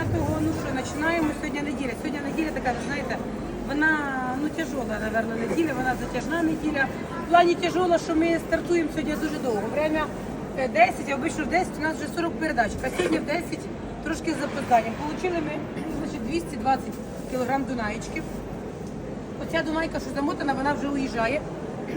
П'ятого, ну що, починаємо сьогодні неділя. Сьогодні неділя така, ви знаєте, вона ну тяжола, напевно, неділя, вона затяжна неділя. В плані тяжола, що ми стартуємо сьогодні дуже довго. Время е, 10, я обично в 10, у нас вже 40 передач. А сьогодні в 10 трошки з запозданням. Получили ми значить, 220 кілограм дунаєчки. Оця дунайка, що замотана, вона вже уїжджає.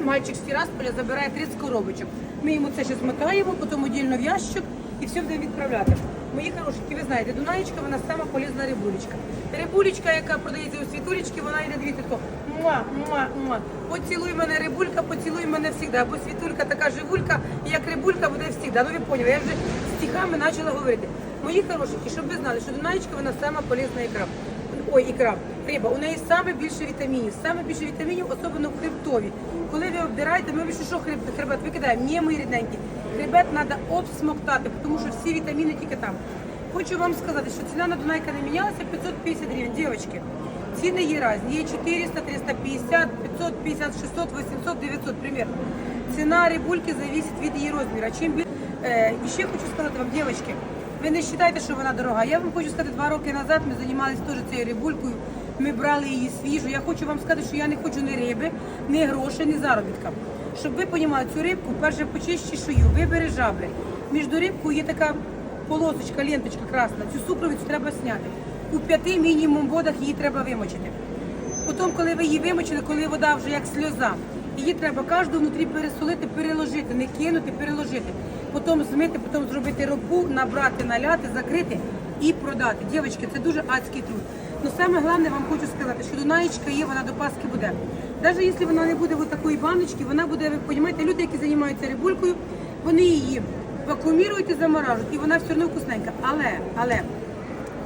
Мальчик з Тірасполя забирає 30 коробочок. Ми йому це ще змотаємо, потім одільно в ящик і все будемо відправляти. Мої хорошенькі, ви знаєте, дунаєчка, вона сама полізна рибулечка. Рибулечка, яка продається у світулечки, вона йде дивіться тако. Муа, муа, муа. Поцілуй мене рибулька, поцілуй мене завжди. Бо світулька така живулька, як рибулька буде завжди. Ну ви поняли, я вже стихами почала говорити. Мої хорошенькі, щоб ви знали, що дунаєчка, вона сама полізна ікра ой, ікра, риба, у неї саме більше вітамінів, саме більше вітамінів, особливо в хребтові. Коли ви обдираєте, ми більше що хребет, хребет викидаємо, ні, мої рідненькі. Хребет треба обсмоктати, тому що всі вітаміни тільки там. Хочу вам сказати, що ціна на Дунайка не мінялася 550 гривень, дівчатки. Ціни є різні, є 400, 350, 550, 600, 800, 900, примерно. Ціна рибульки зависить від її розміру. Чим більше... Е, ще хочу сказати вам, дівчатки, ви не вважаєте, що вона дорога. Я вам хочу сказати, два роки назад ми займалися теж цією рибулькою. Ми брали її свіжу. Я хочу вам сказати, що я не хочу ні риби, ні грошей, ні заробітка. Щоб ви розуміли, цю рибку перше почищи шию, вибери жабри. Між рибкою є така полосочка, ленточка красна. Цю сукровицю треба зняти. У п'яти мінімум водах її треба вимочити. Потім, коли ви її вимочили, коли вода вже як сльоза, її треба кожну внутрі пересолити, переложити, не кинути, переложити. Потім змити, потім зробити робу, набрати, наляти, закрити і продати. Дівчатки, це дуже адський труд. Ну саме головне вам хочу сказати, що Дунаєчка є, вона до Пасхи буде. Навіть якщо вона не буде в такої баночки, вона буде, ви розумієте, люди, які займаються рибулькою, вони її вакуумірують і заморажують, і вона все одно вкусненька. Але, але,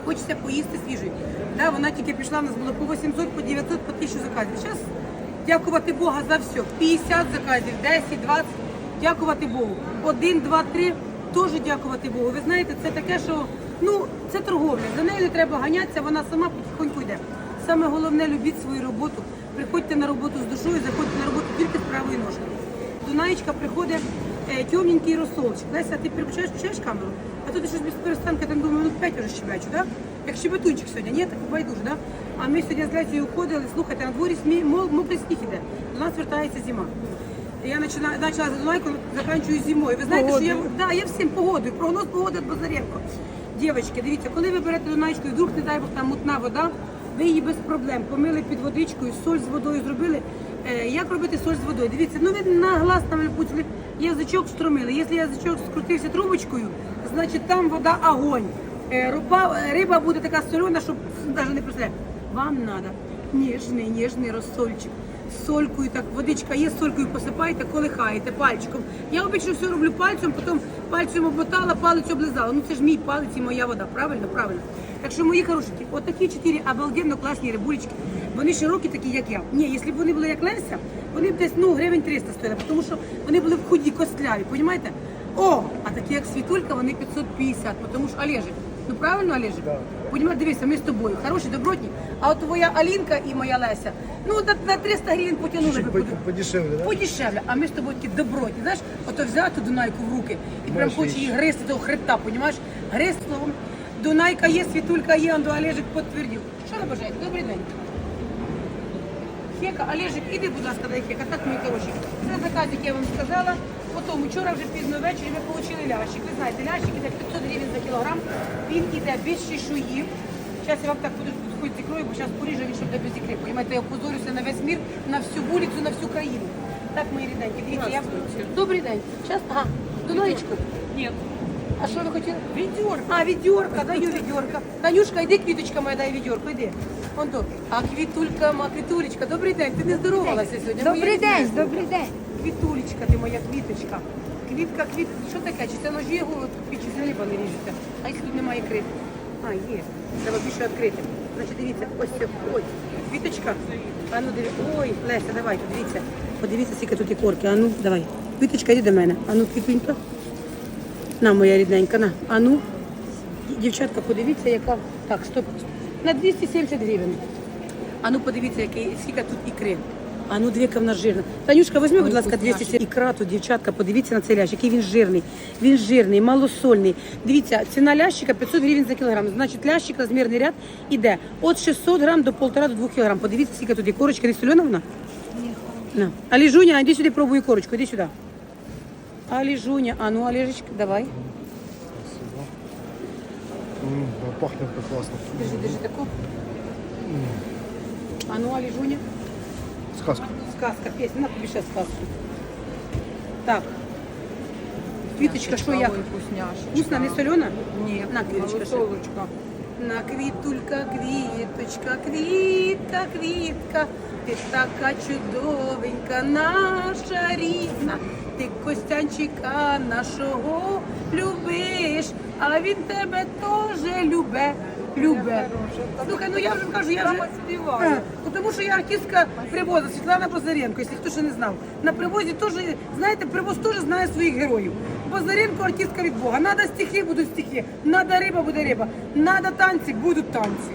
хочеться поїсти свіжий. Да, вона тільки пішла, у нас було по 800, по 900, по 1000 заказів. Зараз дякувати Бога за все. 50 заказів, 10, 20, дякувати Богу. Один, два, три, теж дякувати Богу. Ви знаєте, це таке, що ну, це торговля. За нею не треба ганятися, вона сама потихоньку йде. Саме головне, любіть свою роботу. Приходьте на роботу з душою, заходьте на роботу тільки з правої ножки. Дунаєчка приходить е, темненький розсолчик. Леся, ти переключаєш, включаєш камеру? А то ти щось без перестанки, там думаю, минут 5 вже щебечу, так? Як щебетунчик сьогодні, ні, так байдуже, да? А ми сьогодні з Лесією уходили, слухайте, на дворі смі... мокрий сніг іде. До нас вертається зима. Я починаю, почала за Дунайку, закінчую зимою. Ви знаєте, що я, да, я всім погодую, прогноз погоди Базаренко. Дівчатки, дивіться, коли ви берете Дунайську і вдруг, не дай Бог, там мутна вода, ви її без проблем помили під водичкою, соль з водою зробили. Е, як робити соль з водою? Дивіться, ну ви на глаз там пустили, язичок встромили. Якщо язичок скрутився трубочкою, значить там вода огонь. Е, руба, е, риба буде така солена, щоб навіть не представляє. Вам треба ніжний, ніжний розсольчик. Солькою, так водичка є, солькою посипаєте, колихаєте пальчиком. Я обично все роблю пальцем, потім пальцем обмотала, палець облизала. Ну це ж мій палець і моя вода, правильно? Правильно. Так що мої хорошенькі, от чотири обалденно класні рибулечки. Вони широкі, такі, як я. Ні, якщо б вони були як Леся, вони б десь ну, гривень 300 стояли, тому що вони були б худі, костляві, розумієте? О, а такі як світулька, вони 550, тому що Олежик, ну правильно, Олежик? Понімаєш, дивися, ми з тобою, хороші, добротні. А от твоя Алінка і моя Леся, ну на, на 300 гривень потягнули би. подешевле, да? Подешевле, а ми з тобою такі добротні, знаєш, ото взяти Дунайку в руки і прям хоче її гризти до хребта, понімаєш? Гризти словом. Дунайка є, світулька є, Анду Олежик підтвердив. Що ви бажаєте? Добрий день. Хека, Олежик, іди, будь ласка, дай хека. Так, мої хороші. Це заказ, як я вам сказала. Потім вчора вже пізно ввечері ми отримали лящик. Ви знаєте, лящик іде 500 гривень за кілограм. Він іде без чешуї. Зараз я вам так буду з ікрою, бо зараз поріжу він, щоб де без ікри. Понімаєте, я опозорюся на весь мір, на всю вулицю, на всю країну. Так, мої рідненькі, дивіться, я... Добрий день. Час, ага, Дунаєчку. Нет. А що ви хотіли? Відьорка. А, відьорка, даю відьорка. Танюшка, йди, квіточка моя, дай відьорку, йди. Вон то. А квітулька, ма, квітулечка, добрий день, ти не здоровалася сьогодні. Добрий Моя день, квіточка. добрий день. Квітулечка, ти моя квіточка. Квітка, квіт. Що таке? Чи це ножі його чи це риба не ріжеться? А якщо тут немає крит? А, є. Треба більше відкрити. Значить, дивіться, ось це. Ой, квіточка. А ну дивіться. Ой, Леся, давай, дивіться. Подивіться, скільки тут і корки. А ну, давай. Квіточка, йди до мене. А ну, квітунька. На, моя рідненька, на. А ну, дівчатка, подивіться, яка. Так, стоп. На 270 гривень. А ну подивіться, який, скільки тут ікри. А ну двіка в нас жирна. Танюшка, візьми, будь ласка, 200 ікра тут, дівчатка, подивіться на цей лящ, який він жирний. Він жирний, малосольний. Дивіться, ціна лящика 500 гривень за кілограм. Значить, лящик, розмірний ряд іде від 600 грам до 1,5 до 2 кілограм. Подивіться, скільки тут є корочка, не солена вона? На. Алі Жуня, іди сюди, пробуй корочку, іди сюди. Алі Жуня, а ну, Олежечка, давай. М, да, Пахнет как классно. Держи, держи таку. А ну, Алі Жуня. Сказка. Сказка, пісня, на тобі ще сказку. Так. Квіточка, що як? Ой, вкусняшечка. Вкусна, не солена? Ні, На, квіточка, ще. малосолочка. На квітулька, квіточка, квітка, квітка, Ти така чудовенька, наша рідна, ти Костянчика нашого любиш, а він тебе теж любе, любе. Слухай, ну я вже кажу, я вже співає. Е, ну, тому що я артистка привозу Світлана Базаренко, якщо хто ще не знав. На привозі теж, знаєте, привоз теж знає своїх героїв. Базаренко артистка від Бога. Надо стихи, будуть стихи. Надо риба, буде риба. Надо танці, будуть танці.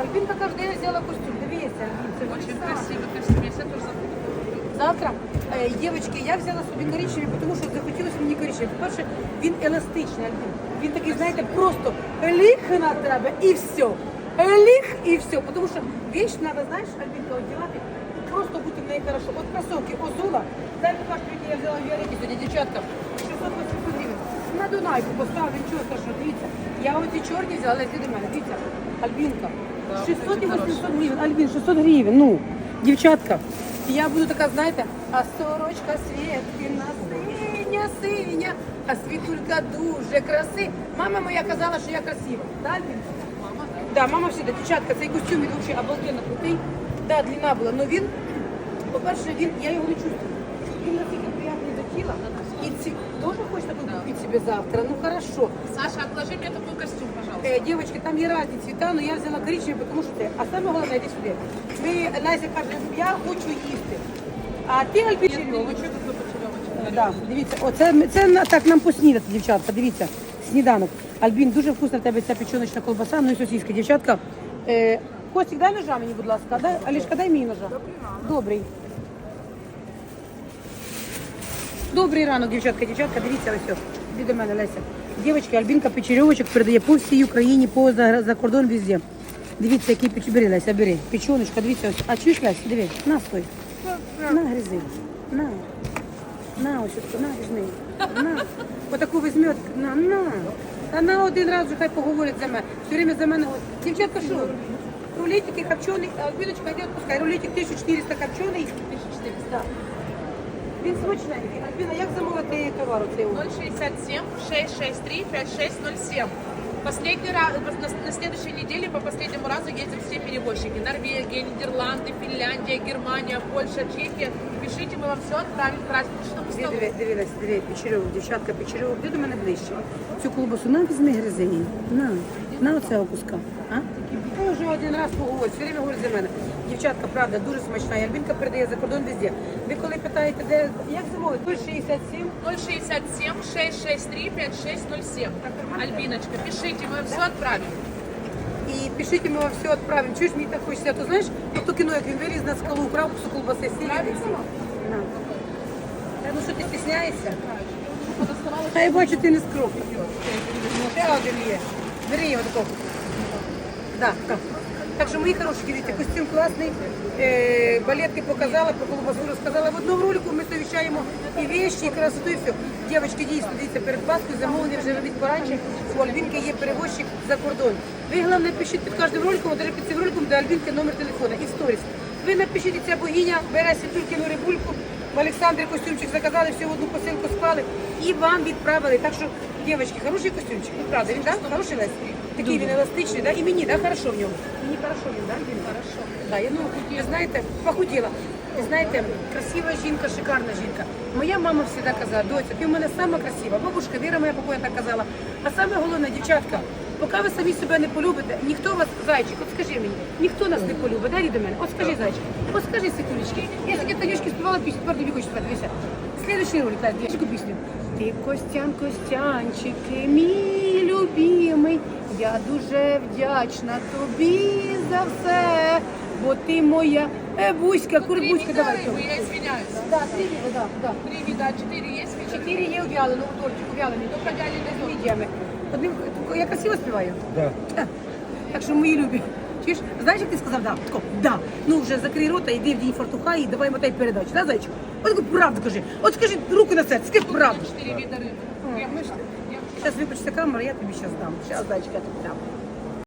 Альбінка каже, я взяла костюм. Очень красивый костюм. Я тоже. Завтра, е, дівчатки, я взяла собі коричневий, тому що захотілося мені коричневий. По-перше, він еластичний, Альбін. Він такий, знаєте, просто ліг на тебе і все. Ліг і все. Тому що віч треба, знаєш, Альбінка, одягати, просто бути в неї хорошо. От кросовки Озула, дай покажу, які я взяла в Віолеті сьогодні, дівчатка. 600 гривень. На Дунайку поставив, нічого страшного, дивіться. Я оці чорні взяла, але до мене, дивіться. Альбінка. Да, 600 і 800 гривень. Альбін, 600 гривень, ну. Дівчатка, я буду така, знаєте, а сорочка Світкіна синя, синя, а світулька дуже краси. Мама моя казала, що я красива. Да, Альбін? Мама, да. Да, мама всегда, дівчатка, цей костюм він взагалі обалденно крутий. Да, длина була, але він, по-перше, він, я його не чувствую. Він настільки приємний до тіла. І ці теж хочете купити собі завтра? Ну хорошо. Саша, отложи мне такой костюм, пожалуйста. Е, Дівчатки, там є різні цвіта, але я взяла коричневий, тому що це. А саме головне, йди сюди. Ми, Леся каже, я хочу їсти. А ти хочу такой. Да, дивіться, оце ми- це на- так нам поснідати, дівчатка. Дивіться, сніданок. Альбін, дуже вкусна в тебе ця печоночна колбаса, ну і сосиска. Дівчатка, е, Костік, дай ножа мені, будь ласка. Дай, Алішка, дай мені ножа. Добрий. Добрий ранок, дівчатка, дівчатка, дивіться ось. Іди до мене, Леся. Дівчатки, Альбінка печерьовочок передає по всій Україні, по за, за кордон везде. Дивіться, який печ... Бери, Леся, бери. Печоночка, дивіться ось. А чуєш, Леся, диви, на стой. На, гризи. На. На, ось ось, на, візьми. На. Отаку візьми, от, на, на. Та на один раз вже хай поговорить за мене. Все время за мене. Дівчатка, що? Рулетики харчоний, а Альбіночка, йди відпускай. Рулетик 1400 харчоний. 1400. Да. Він смачненький. Альбіна, як замовити товару цей? 067 663 5607. Последний раз, на, на следующей неделе по последнему разу ездим все перевозчики. Норвегия, Нидерланды, Финляндия, Германия, Польша, Чехия. Пишите, мы вам все отправим к праздничному Диви, столу. диви, диви, Лесь, диви, печерьову, дівчатка, печерьову, де до мене ближче. Цю колбасу на візьми гризи її. На, на оцього куска. А? Я вже один раз поговорю, все время говорить за мене. Дівчатка, правда, дуже смачна. І Альбінка передає за кордон везде. Ви коли питаєте, де, як замовити? 067. 067 663 5607. Альбиночка, пишите, мы все отправим. І пишіть, ми вам все відправимо. Чуєш, мені так хочеться, то знаєш, от то кіно, як він виліз на скалу, украв кусок колбаси, сілі. На. Та Ну що ти стісняєшся? Та я бачу, ти не скромний. Ще один є. Бери його такого. Да, так. Так що, мої хороші, дивіться, костюм класний, е, балетки показала, про колбасу розказала. В одному ролику ми совіщаємо і вещи, і красоту, і все. Дівчатки, дійсно, дивіться, перед Паскою замовлення вже робіть пораньше. У Альбінки є перевозчик за кордон. Ви, головне, пишіть під кожним роликом, от під цим роликом до Альбінки номер телефона і сторіс. Ви напишіть, ця богиня бере світулькину рибульку, в Олександрі костюмчик заказали, всю одну посилку спали і вам відправили. Так що, дівчатки, хороший костюмчик. Ну, правда, він так? Хороший Лесь? Такий він еластичний, да? І мені, да, хорошо в ньому. Мені хорошо він, да? Він хорошо. Да, я, ну, ви знаєте, похуділа. Ви знаєте, красива жінка, шикарна жінка. Моя мама завжди казала, доця, ти в мене сама красива. Бабушка Віра моя покоя так казала. А саме головне, дівчатка, поки ви самі себе не полюбите, ніхто вас, зайчик, от скажи мені, ніхто нас не полюбить, дай до мене. От скажи, зайчик, от скажи, Світулечки. Я сьогодні Танюшки співала пісню, тепер тобі хочу співати, дивися. Следующий ролик, Лась, девочку пісню. Ти Костян, Костянчик, ти мій любимий, я дуже вдячна тобі за все. бо ти моя е, буська, Тут три курбуська, вида давай. рыбы, я извиняюсь. Да, три види, да, да. Три вида, а четыре есть вида? Чотири є у вяленому тортику, вялений, то вялений з мідіями. Одним, я красиво співаю? Да. Е, Так що мої любі. Чуєш, знаєш, як ти сказав, да, тако, да. Ну вже закрий рота, йди в дій фартуха і давай мотай передачу, да, зайчик? От таку правду кажи. От скажи руку на серце, скажи правду. Четыре вида рыбы. Я ми ж- я- Зараз виключиться камера, я тобі зараз дам. Зараз, зайчик, я тобі дам.